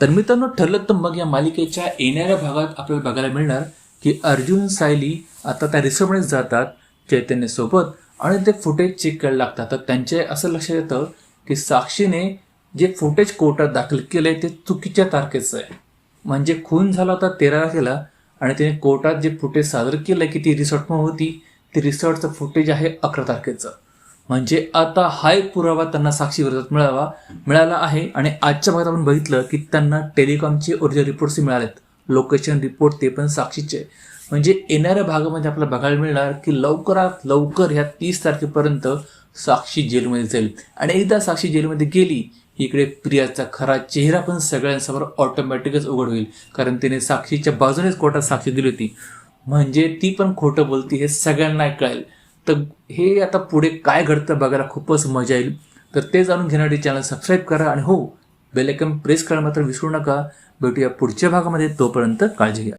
तर मित्रांनो ठरलं तर मग या मालिकेच्या येणाऱ्या भागात आपल्याला बघायला मिळणार की अर्जुन सायली आता त्या रिसॉर्टमध्ये जातात चैतन्यसोबत आणि ते फुटेज चेक करायला लागतात. तर त्यांचे असं लक्षात येतं की साक्षीने जे फुटेज कोर्टात दाखल केलंय ते चुकीच्या तारखेचं आहे. म्हणजे खून झाला होता तेरा तारखेला आणि तिने कोर्टात जे फुटेज सादर केलंय की ती रिसॉर्टमध्ये होती ते रिसॉर्टचं फुटेज आहे अकरा तारखेचं. म्हणजे आता हा एक पुरावा त्यांना साक्षी विरोधात मिळावा मिळाला आहे. आणि आजच्या भागात आपण बघितलं की त्यांना टेलिकॉमचे ओरिजिनल रिपोर्ट्स मिळालेत. लोकेशन रिपोर्ट ते पण साक्षीचे. म्हणजे येणाऱ्या भागामध्ये आपल्याला बघायला मिळणार की लवकरात लवकर ह्या तीस तारखेपर्यंत साक्षी जेलमध्ये जाईल. आणि एकदा साक्षी जेलमध्ये गेली इकडे प्रियाचा खरा चेहरा पण सगळ्यांसमोर ऑटोमॅटिकच उघड होईल. कारण तिने साक्षीच्या बाजूनेच कोर्टात साक्षी दिली होती. म्हणजे ती पण खोटं बोलती हे सगळ्यांना कळेल. तर हे आता पुढे काय घडतं बघायला खूपच मजा येईल. तर ते जाणून घेण्यासाठी चॅनल सबस्क्राईब करा आणि हो बेल प्रेस करायला मात्र विसरू नका. भेटूया पुढच्या भागामध्ये. तोपर्यंत काळजी घ्या.